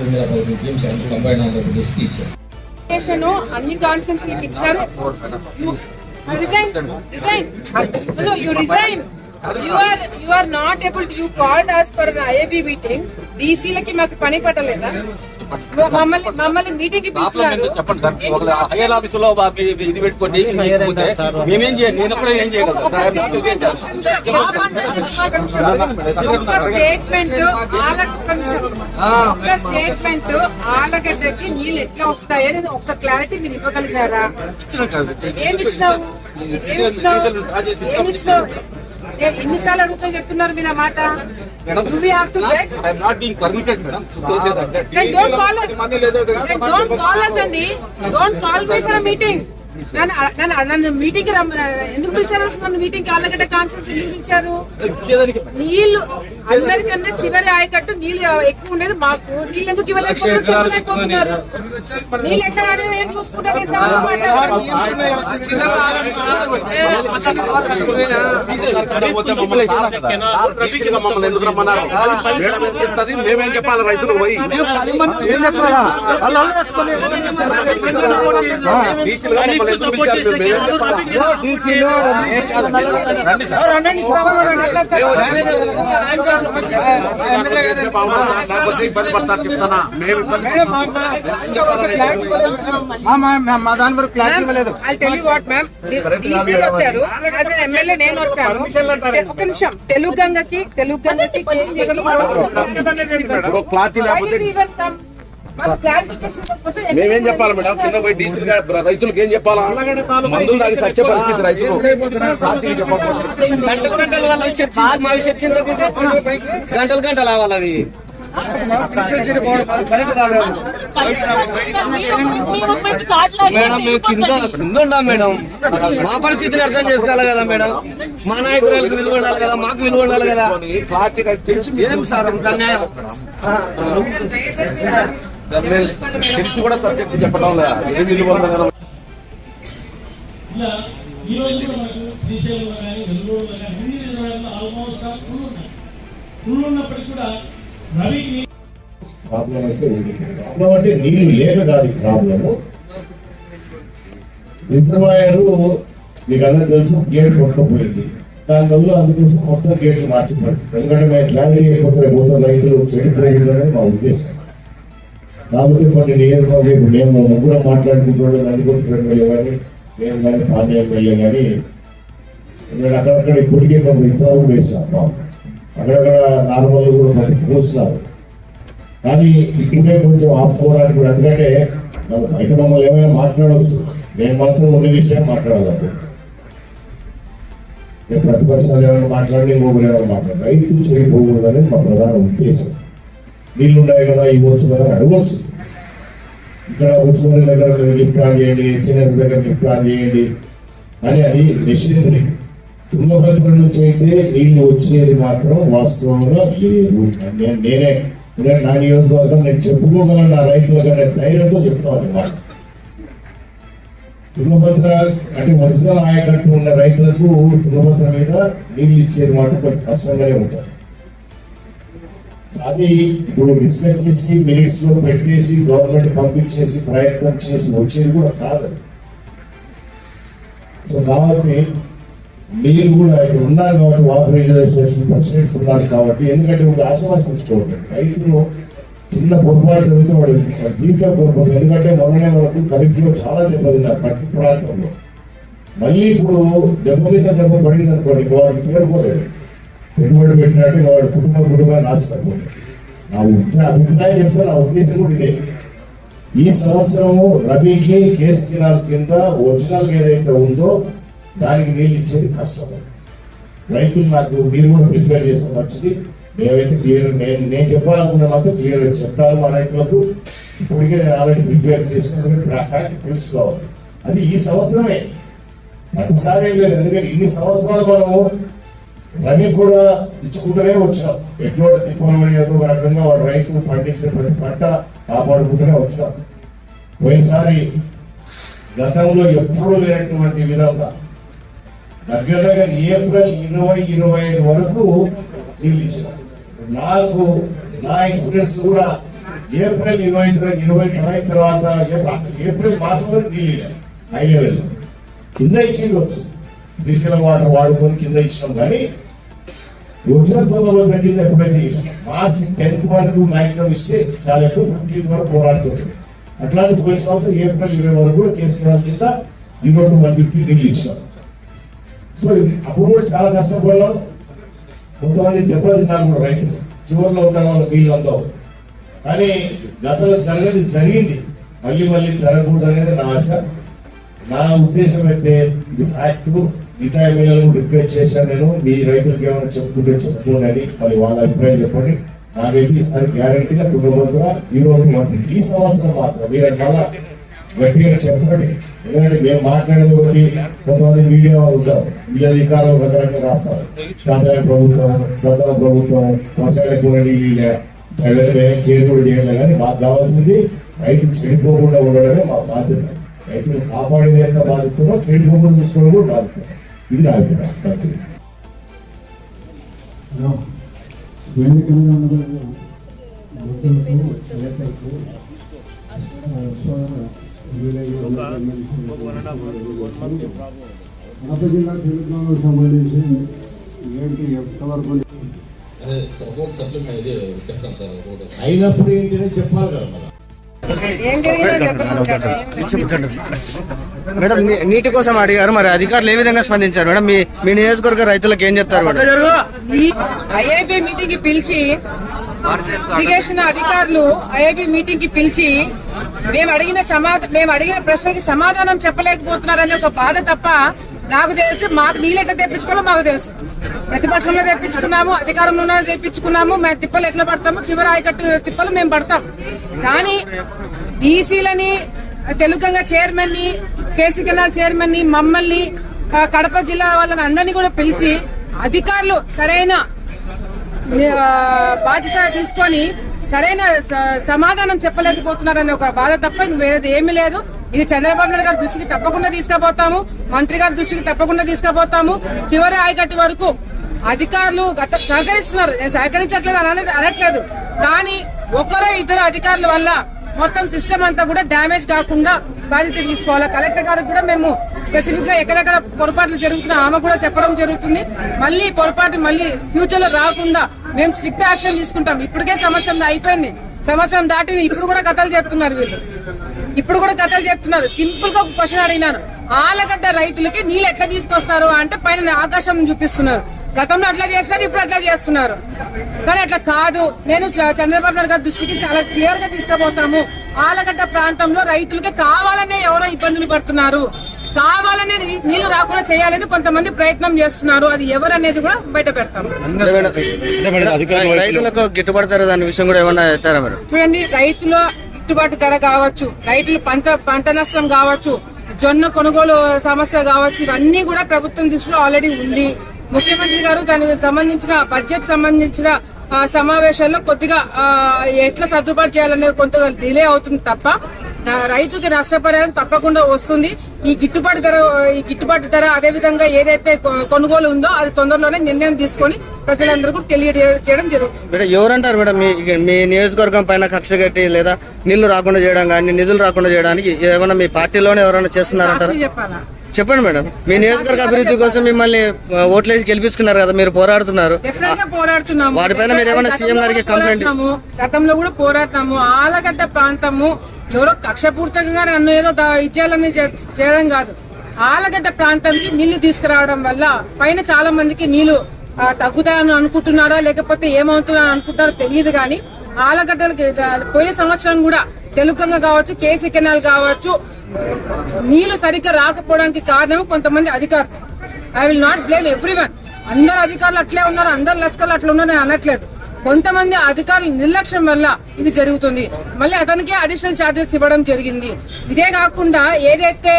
ఏడు వందల పదకొండు టీమ్స్ కంబైన్ ఆంధ్రప్రదేశ్కి ఇచ్చారు అన్ని కాన్సెన్సీకి ఇచ్చినారు resign resign no you resign you are you are not able to you called us for IAB meeting డీసీలకి మాకు పని పట్టలేదా? మమ్మల్ని మమ్మల్ని మీటింగ్కి పిలిచినారు. చెప్పండి సార్. ఒక హైయర్ ఆఫీసులో బాబు ఇది పెట్టుకోండి మేమేం చేయాలి నేను కూడా ఏం ఒక చేయగలను స్టేట్మెంట్ ఒక స్టేట్మెంట్ ఆలగడ్డకి నీళ్ళు ఎట్లా వస్తాయని ఒక క్లారిటీ మీరు ఇవ్వగలిగారా? ఏమి ఇచ్చినావు ఏమి ఇచ్చినావు ఏమి ఇచ్చినావు ఏ- ఎన్నిసార్లు అడుగుతా చెప్తున్నారు మీరు ఆ మాట? Then don't call us. Then don't call us. Meeting నన్ను నన్ను నన్ను మీటింగ్ ఎందుకు పిలిచారు? అసలు నన్ను మీటింగ్కి ఆలగడ్డ కాన్ఫరెన్స్ ఎందుకు పిలిచారు? నీళ్ళు అందరికన్నా చివరి ఆయకట్టు నీళ్ళు ఎక్కువ ఉండేది మాకు నీళ్ళు ఎందుకు ఇవ్వలేకపోతున్నారు నీళ్ళు ఎట్లా రాలేదు ఏం చూసుకుంటారు మేమేం చెప్పాలి రైతులకు పోయి బాగుంటుంది సార్. ఇబ్బంది పడతారు చెప్తానా మేము మా దాని వరకు క్లారిటీ ఇవ్వలేదు ఐ వాట్ మ్యామ్ వచ్చారు ఎమ్మెల్యే నేను వచ్చాను ఒక నిమిషం తెలుగు గంగకి తెలుగు గంగకి క్లారిటీ లేకపోతే మేమేం చెప్పాలి మేడం కింద పోయి డీసీ రైతులకు ఏం చెప్పాలా మందులు సత్య పరిస్థితి రైతులు గంటలు గంటలు అవ్వాలి అవి మేడం మేము కింద కింద ఉన్నాం మేడం మా పరిస్థితిని అర్థం చేసుకోవాలి కదా మేడం మా నాయకురాలకు విలువ ఉండాలి కదా మాకు విలువ ఉండాలి కదా ఏం సార్ అంత తెలిసి కూడా సబ్జెక్ట్ చెప్పడం లేదా? ఇలా ఈ రోజు కూడా మనకు శ్రీశైలంలో కానీ వెలుగులో కానీ అన్ని ఆల్మోస్ట్ ఆల్ ఫుల్ ఉన్నాయి. ఫుల్ ఉన్నప్పటికీ కూడా రవికి ప్రాబ్లం అయితే ఉంది ప్రాబ్లం అంటే నీళ్ళు లేక కాదు ప్రాబ్లము. రిజర్వాయర్ మీకు అందరూ తెలుసు గేట్ కొట్టకపోయింది. దాని బదులు అందుకోసం మొత్తం గేట్లు మార్చిన పరిస్థితి. ఎందుకంటే మేము ట్రావెల్ అయిపోతే పోతే రైతులు చెడిపోకూడదు అనేది మా ఉద్దేశం. కాబట్టి కొన్ని నియోజకవర్గం ఇప్పుడు మేము ముగ్గురు మాట్లాడుకుంటున్నాం నందికొట్టు ఎమ్మెల్యే కానీ నేను కానీ పాండే ఎమ్మెల్యే కానీ నేను అక్కడక్కడ ఇప్పటికే కొంత విత్తనాలు కూడా అక్కడక్కడ నార్మల్ కూడా మనకి పోస్తున్నారు కానీ ఇప్పుడే కొంచెం ఆపుకోవడానికి కూడా ఎందుకంటే నాకు బయట మమ్మల్ని ఏమైనా మాట్లాడవచ్చు. నేను మాత్రం ఉన్న విషయం మాట్లాడదాము నేను ప్రతిపక్షాలు ఏమైనా మాట్లాడి ఇంకొకరు ఏమైనా మాట్లాడాలి రైతు చేయకూడదు అనేది మా ప్రధాన ఉద్దేశం. నీళ్ళు ఉన్నాయి కదా ఇవ్వచ్చు కదా అని అడగవచ్చు ఇక్కడ ఉచ్చుమూరి దగ్గర మీరు లిఫ్ట్ చేయండి చిన్నది దగ్గర లిఫ్ట్ ప్లాన్ చేయండి. అని అది మెషినరీ తుంగభద్ర నుంచి అయితే నీళ్ళు వచ్చేది మాత్రం వాస్తవంగా లేదు. నేనే. ఎందుకంటే నా నియోజకవర్గం నేను చెప్పుకోగలను నా రైతులకు అనే ధైర్యంతో చెప్తాను అనమాట తుంగభద్ర అంటే ఒరిజినల్ ఆయకట్టు ఉన్న రైతులకు తుంగభద్ర మీద నీళ్ళు ఇచ్చేది మాత్రం కొంచెం కష్టంగానే ఉంటుంది. అది ఇప్పుడు డిస్కస్ చేసి మినిట్స్లో పెట్టేసి గవర్నమెంట్ పంపించేసి ప్రయత్నం చేసి వచ్చేది కూడా కాదు సో కాబట్టి మీరు కూడా ఇక్కడ ఉన్నారు కాబట్టి వాటర్ రిజర్వేషన్ ప్రెసిడెంట్స్ ఉన్నారు కాబట్టి ఎందుకంటే ఒక ఆశ్వాసం తీసుకోవాలి రైతులు చిన్న పొరపాటు జరిగితే వాడు జీవితం కోల్పోతుంది ఎందుకంటే మొన్ననే మనకు ఖరీఫ్లో చాలా దెబ్బతిన్నారు ప్రతి ప్రాంతంలో. మళ్ళీ ఇప్పుడు దెబ్బ మీద దెబ్బ పడింది అనుకోండి వాడికి పేరుకోలేడు పెట్టుబడి పెట్టినట్టు వాడు కుటుంబ కుటుంబాలు నాశనపోతుంది నా ఉద్ద- అభిప్రాయం చెప్తే నా ఉద్దేశం కూడా ఇదే. ఈ సంవత్సరము రబీకి కేసు దినాల కింద ఒరిజినల్ ఏదైతే ఉందో దానికి నీళ్ళు ఇచ్చేది కష్టం. రైతులు నాకు మీరు కూడా ప్రిపేర్ చేస్తే మంచిది. మేమైతే క్లియర్ నేను నేను చెప్పాలనుకున్న మాకు క్లియర్ చెప్తాను మా రైతులకు. ఇప్పటికే నేను ఆల్రెడీ ప్రిపేర్ చేసిన ఫ్యాక్ట్ తెలుసుకోవాలి. అది ఈ సంవత్సరమే. ప్రతిసారి ఏం లేదు ఎందుకంటే ఇన్ని సంవత్సరాలు మనము రవి కూడా ఇచ్చుకుంటూనే వచ్చాం ఎట్లో తిప్పలు ఏదో ఒక రకంగా వాడు రైతు పండించిన ప్రతి పంట కాపాడుకుంటూనే వచ్చాం పోయినసారి గతంలో ఎప్పుడూ లేనటువంటి విధంగా దగ్గర దగ్గర ఏప్రిల్ ఇరవై ఇరవై ఐదు వరకు నీళ్ళు ఇచ్చాం నాకు నా ఎక్స్పీరియన్స్ కూడా ఏప్రిల్ ఇరవై తర- ఇరవై తర్వాత ఏప్రిల్ ఏప్రిల్ మాసంలో నీళ్ళు హై లెవెల్ కింద ఇచ్చిండు బీసీల వాటర్ వాడుకొని కింద ఇచ్చాం కానీ యోజన తొందరలో పెట్టింది ఎప్పుడైతే మార్చి టెన్త్ వరకు మ్యాక్సిమం ఇస్తే చాలా ఎక్కువ ఫిఫ్టీన్త్ వరకు పోరాడుతుంది అట్లాంటి పోయిన సంవత్సరం ఏప్రిల్ ఇరవై వరకు కూడా కేసీఆర్ కింద జీరో వన్ ఫిఫ్టీ నీళ్ళు ఇచ్చాం సో అప్పుడు కూడా చాలా కష్టపడ్డాం. కొంతమంది దెబ్బతిన్నారు కూడా రైతులు. చివరిలో ఉన్న వాళ్ళ వీళ్ళు అందరూ. కానీ గతంలో జరగదు జరిగింది. మళ్ళీ మళ్ళీ జరగకూడదు అనేది నా ఆశ. నా ఉద్దేశం అయితే ఇది ఫ్యాక్ట్ మిగతా ఎమ్మెల్యేలకు రిక్వెస్ట్ చేశాను నేను. మీ రైతులకు ఏమైనా చెప్పుకుంటే చెప్పుకోనని మరి వాళ్ళ అభిప్రాయం చెప్పండి. నాకైతే ఈసారి గ్యారంటీగా తుంగభద్ర జీరో వన్ ఈ సంవత్సరం మాత్రం మీరు చాలా గట్టిగా చెప్పండి. ఎందుకంటే మేము మాట్లాడేది ఒకటి కొంతమంది మీడియా ఉంటాం ఉంటారు. మీ అధికారులు రకరకాల రాస్తారు. శాంతరాయ ప్రభుత్వం గత ప్రభుత్వం వర్షాలకు కూడా నీళ్ళు ప్రజలు ఏం కేర్ కూడా చేయలేదు. కానీ మాకు కావాల్సింది రైతులు చెడిపోకుండా ఉండడమే మా బాధ్యత. రైతులు కాపాడేది ఎంత బాధ్యతనో చెడిపోకుండా చూసుకోవడం కూడా బాధ్యత ఇది నా అభిప్రాయం. వేదిక మీద ఉండబడిన సోదర వీలయ్య కడప జిల్లా తెలుగుకు సంబంధించి ఏంటి ఎంతవరకు. అయినప్పుడు ఏంటనే చెప్పాలి కదా మేడం నీటి కోసం అడిగారు మరి అధికారులు ఏ విధంగా స్పందించారు? మేడం మీ మీ నియోజకవర్గ రైతులకు ఏం చెప్తారు ఐఐబి మీటింగ్కి పిలిచి ఇరిగేషన్ అధికారులు ఐఐబి మీటింగ్కి పిలిచి మేము అడిగిన సమాధానం మేము అడిగిన ప్రశ్నలకి సమాధానం చెప్పలేకపోతున్నారనే ఒక బాధ తప్ప నాకు తెలిసి మాకు నీళ్ళు ఎట్లా తెప్పించుకోవాలో మాకు తెలుసు. ప్రతిపక్షంలో తెప్పించుకున్నాము అధికారంలో తెప్పించుకున్నాము మేము తిప్పలు ఎట్లా పడతాము చివరి ఆయకట్టు తిప్పలు మేము పడతాం. కానీ డీసీలని తెలుగంగా చైర్మన్ని కేసీ కెనాల్ చైర్మన్ని మమ్మల్ని కడప జిల్లా వాళ్ళని అందరినీ కూడా పిలిచి అధికారులు సరైన బాధ్యత తీసుకొని సరైన స- సమాధానం చెప్పలేకపోతున్నారనే ఒక బాధ తప్ప వేరేది ఏమీ లేదు. ఇది చంద్రబాబు నాయుడు గారి దృష్టికి తప్పకుండా తీసుకుపోతాము. మంత్రి గారి దృష్టికి తప్పకుండా తీసుకుపోతాము. చివరి ఆయకట్టు వరకు అధికారులు గత సహకరిస్తున్నారు. నేను సహకరించట్లేదు అని అనట్లేదు. కానీ ఒకరో ఇద్దరు అధికారుల వల్ల మొత్తం సిస్టమ్ అంతా కూడా డ్యామేజ్ కాకుండా బాధ్యత తీసుకోవాలి? కలెక్టర్ గారికి కూడా మేము స్పెసిఫిక్గా ఎక్కడెక్కడ పొరపాట్లు జరుగుతున్నా ఆమె కూడా చెప్పడం జరుగుతుంది. మళ్ళీ పొరపాటు మళ్ళీ ఫ్యూచర్లో రాకుండా మేము స్ట్రిక్ట్ యాక్షన్ తీసుకుంటాం. ఇప్పటికే సంవత్సరం అయిపోయింది. సంవత్సరం దాటి ఇప్పుడు కూడా కథలు చెప్తున్నారు వీళ్ళు. ఇప్పుడు కూడా కథలు చెప్తున్నారు. సింపుల్గా ఒక క్వశ్చన్ అడిగినాను. ఆలగడ్డ రైతులకి నీళ్ళు ఎట్లా తీసుకొస్తారు అంటే పైన ఆకాశం చూపిస్తున్నారు. గతంలో అట్లా చేస్తున్నారు ఇప్పుడు అట్లా చేస్తున్నారు. కానీ అట్లా కాదు. నేను చ- చంద్రబాబు నాయుడు గారి దృష్టికి చాలా క్లియర్గా తీసుకుపోతాము. ఆలగడ్డ ప్రాంతంలో రైతులకి కావాలనే ఎవరో ఇబ్బందులు పడుతున్నారు. కావాలనే నీళ్ళు రాకుండా చేయాలని కొంతమంది ప్రయత్నం చేస్తున్నారు. అది ఎవరనేది కూడా బయట పెడతాము రైతులకు గిట్టుబాటు ధర దాని విషయం కూడా ఏమన్నా చూడండి రైతుల గిట్టుబాటు ధర కావచ్చు రైతులు పంట పంట నష్టం కావచ్చు జొన్న కొనుగోలు సమస్య కావచ్చు ఇవన్నీ కూడా ప్రభుత్వం దృష్టిలో ఆల్రెడీ ఉంది. ముఖ్యమంత్రి గారు దానికి సంబంధించిన బడ్జెట్ సంబంధించిన సమావేశాల్లో కొద్దిగా ఎట్లా సర్దుబాటు చేయాలనేది కొంత డిలే అవుతుంది తప్ప రైతుకి నష్టపరిహారం తప్పకుండా వస్తుంది. ఈ గిట్టుబాటు ధర ఈ గిట్టుబాటు ధర అదే విధంగా ఏదైతే కొనుగోలు ఉందో అది తొందరలోనే నిర్ణయం తీసుకొని ప్రజలందరికీ తెలియజేయడం జరుగుతుంది. Madam ఎవరంటారు madam? మీ మీ నియోజకవర్గం పైన కక్ష కట్టి లేదా నీళ్ళు రాకుండా చేయడం కానీ నిధులు రాకుండా చేయడానికి ఏమైనా మీ పార్టీలోనే ఎవరైనా చేస్తున్నారంటారా? చెప్పాలా? చెప్పండి మేడం. మీ నియోజకవర్గ అభివృద్ధి కోసం మిమ్మల్ని ఓట్లేసి గెలిపించుకున్నారు కదా మీరు పోరాడుతున్నారు. వాటిపైన మీరు ఏమైనా సీఎం గారికి కంప్లైంట్. గతంలో కూడా పోరాడినాము ఆలగడ్డ ప్రాంతము ఎవరో కక్షపూర్తకంగా నన్ను ఏదో ఇచ్చేయాలని చేయడం కాదు. ఆలగడ్డ ప్రాంతంకి నీళ్ళు తీసుకురావడం వల్ల పైన చాలా మందికి నీళ్ళు తగ్గుతాయని అనుకుంటున్నారా లేకపోతే ఏమవుతున్నారని అనుకుంటారో తెలియదు కానీ ఆలగడ్డలకి పోయిన సంవత్సరం కూడా తెలుగంగ కావచ్చు కేసీ కెనాల్ కావచ్చు నీళ్ళు సరిగ్గా రాకపోవడానికి కారణం కొంతమంది అధికారులు. I will not blame everyone అందరు అధికారులు అట్లే ఉన్నారు అందరు లస్కర్లు అట్లా ఉన్నారు నేను అనట్లేదు. కొంతమంది అధికారుల నిర్లక్ష్యం వల్ల ఇది జరుగుతుంది. మళ్ళీ అతనికే అడిషనల్ ఛార్జెస్ ఇవ్వడం జరిగింది. ఇదే కాకుండా ఏదైతే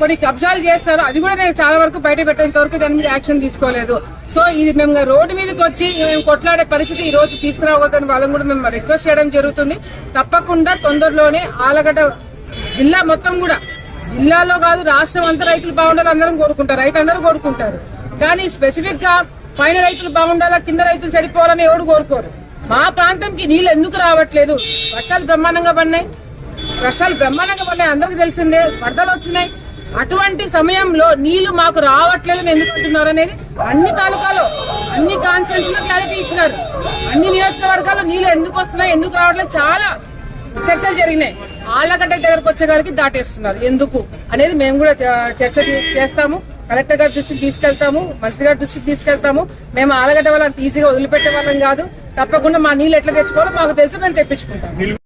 కొన్ని కబ్జాలు చేస్తారో అవి కూడా నేను చాలా వరకు బయట పెట్టేంత వరకు దాని మీద యాక్షన్ తీసుకోలేదు. సో ఇది మేము రోడ్డు మీదకి వచ్చి మేము కొట్లాడే పరిస్థితి ఈ రోజు తీసుకురాకూడదని వాళ్ళని కూడా మేము రిక్వెస్ట్ చేయడం జరుగుతుంది. తప్పకుండా తొందరలోనే ఆలగడ్డ జిల్లా మొత్తం కూడా జిల్లాలో కాదు రాష్ట్రం అంతా రైతులు బాగుండాలి అందరం కోరుకుంటారు. రైతు అందరూ కోరుకుంటారు. కానీ స్పెసిఫిక్గా పైన రైతులు బాగుండాలా కింద రైతులు చెడిపోవాలని ఎవడు కోరుకోరు. మా ప్రాంతంకి నీళ్ళు ఎందుకు రావట్లేదు? వర్షాలు బ్రహ్మాండంగా పడినాయి. వర్షాలు బ్రహ్మాండంగా పడినాయి. అందరికి తెలిసిందే వరదలు వచ్చినాయి. అటువంటి సమయంలో నీళ్ళు మాకు రావట్లేదు అని ఎందుకు అంటున్నారు అనేది అన్ని తాలూకాలో అన్ని కాన్స్టిట్యూన్స్లో క్లారిటీ ఇచ్చినారు. అన్ని నియోజకవర్గాల్లో నీళ్ళు ఎందుకు వస్తున్నాయి ఎందుకు రావట్లేదు చాలా చర్చలు జరిగినాయి. ఆళ్ళగడ్డ దగ్గరకు వచ్చేగారికి దాటేస్తున్నారు. ఎందుకు అనేది మేము కూడా చర్చ చేస్తాము. కలెక్టర్ గారి దృష్టికి తీసుకెళ్తాము మంత్రి గారి దృష్టికి తీసుకెళ్తాము. మేము ఆలగడ్డ వాళ్ళని ఈజీగా వదిలిపెట్టే వాళ్ళం కాదు. తప్పకుండా మా నీళ్ళు ఎట్లా తెచ్చుకోవాలో మాకు తెలిసి మేము తెప్పించుకుంటాం.